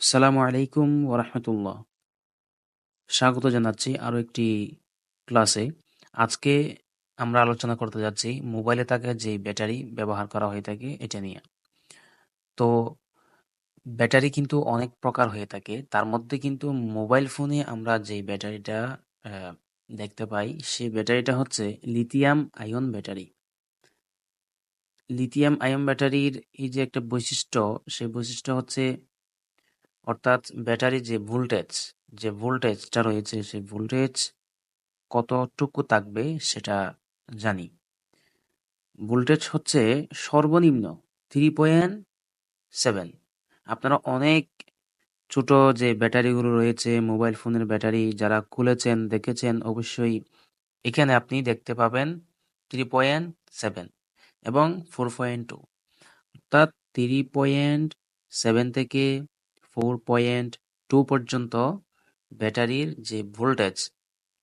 আসসালামু আলাইকুম ওরহমতুল্লাহ স্বাগত জানাচ্ছি আরও একটি ক্লাসে। আজকে আমরা আলোচনা করতে যাচ্ছি মোবাইলে থাকা যে ব্যাটারি ব্যবহার করা হয়ে থাকে এটা নিয়ে। তো ব্যাটারি কিন্তু অনেক প্রকার হয়ে থাকে। তার মধ্যে কিন্তু মোবাইল ফোনে আমরা যে ব্যাটারিটা দেখতে পাই সেই ব্যাটারিটা হচ্ছে lithium ion battery. Lithium ion ব্যাটারির এই যে একটা বৈশিষ্ট্য সেই বৈশিষ্ট্য হচ্ছে অর্থাৎ ব্যাটারি যে ভোল্টেজ, যে ভোল্টেজটা রয়েছে, সেই ভোল্টেজ কতটুকু থাকবে সেটা জানি। ভোল্টেজ হচ্ছে সর্বনিম্ন থ্রি পয়েন্ট সেভেন আপনারা অনেক ছোট যে ব্যাটারিগুলো রয়েছে, মোবাইল ফোনের ব্যাটারি যারা খুলেছেন, দেখেছেন, অবশ্যই এখানে আপনি দেখতে পাবেন থ্রি পয়েন্ট সেভেন এবং ফোর পয়েন্ট টু অর্থাৎ থ্রি পয়েন্ট সেভেন থেকে ফোর পয়েন্ট টু পর্যন্ত ব্যাটারির যে ভোল্টেজ,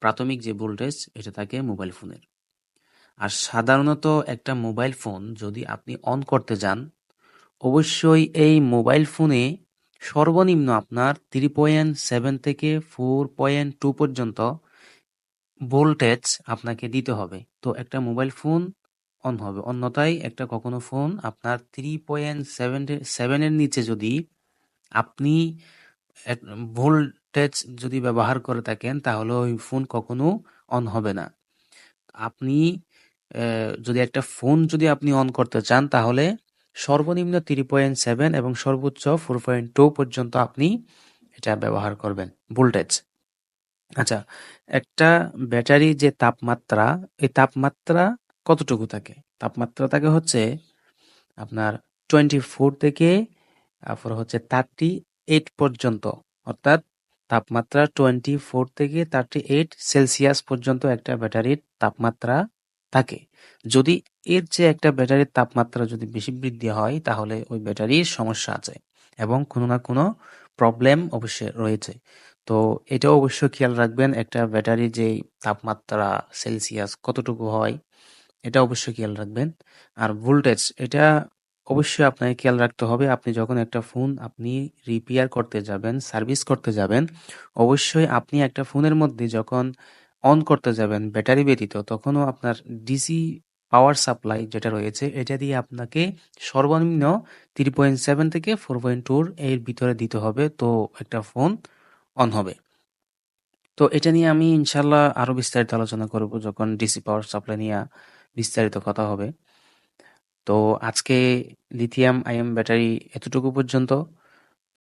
প্রাথমিক যে ভোল্টেজ, এটা থাকে মোবাইল ফোনের। আর সাধারণত একটা মোবাইল ফোন যদি আপনি অন করতে যান, অবশ্যই এই মোবাইল ফোনে সর্বনিম্ন আপনার থ্রি পয়েন্ট সেভেন থেকে ফোর পয়েন্ট টু পর্যন্ত ভোল্টেজ আপনাকে দিতে হবে। তো একটা মোবাইল ফোন অন হবে। অন্যথায় একটা কখনো ফোন আপনার থ্রি পয়েন্ট সেভেন সেভেনের নিচে যদি আপনি ভোল্টেজ যদি ব্যবহার করে থাকেন, তাহলে ওই ফোন কখনো অন হবে না। আপনি যদি একটা ফোন যদি আপনি অন করতে চান, তাহলে সর্বনিম্ন থ্রি পয়েন্ট সেভেন এবং সর্বোচ্চ ফোর পয়েন্ট টু পর্যন্ত আপনি এটা ব্যবহার করবেন, ভোল্টেজ। আচ্ছা একটা ব্যাটারি যে তাপমাত্রা, এই তাপমাত্রা কতটুকু থাকে? তাপমাত্রা থাকে হচ্ছে আপনার টোয়েন্টি ফোর থেকে তারপর হচ্ছে থার্টি এইট পর্যন্ত, অর্থাৎ তাপমাত্রা টোয়েন্টি ফোর থেকে থার্টি এইট সেলসিয়াস পর্যন্ত একটা ব্যাটারির তাপমাত্রা থাকে। যদি এর চেয়ে একটা ব্যাটারির তাপমাত্রা যদি বেশি বৃদ্ধি হয়, তাহলে ওই ব্যাটারির সমস্যা আছে এবং কোনো না কোনো প্রবলেম অবশ্যই রয়েছে। তো এটাও অবশ্যই খেয়াল রাখবেন, একটা ব্যাটারির যে তাপমাত্রা সেলসিয়াস কতটুকু হয়, এটা অবশ্যই খেয়াল রাখবেন। আর ভোল্টেজ এটা অবশ্যই আপনাকে খেয়াল রাখতে হবে, আপনি যখন একটা ফোন আপনি রিপেয়ার করতে যাবেন সার্ভিস করতে যাবেন, অবশ্যই আপনি একটা ফোনের মধ্যে যখন অন করতে যাবেন ব্যাটারি ব্যতীত, তখনও আপনার ডিসি পাওয়ার সাপ্লাই যেটা রয়েছে, এটা দিয়ে আপনাকে সর্বনিম্ন থ্রি পয়েন্ট সেভেন থেকে ফোর পয়েন্ট টুর এর ভিতরে দিতে হবে, তো একটা ফোন অন হবে। তো এটা নিয়ে আমি ইনশাল্লাহ আরও বিস্তারিত আলোচনা করব যখন ডিসি পাওয়ার সাপ্লাই নিয়ে বিস্তারিত কথা হবে। তো আজকে লিথিয়াম আয়ন ব্যাটারি এতটুকু পর্যন্ত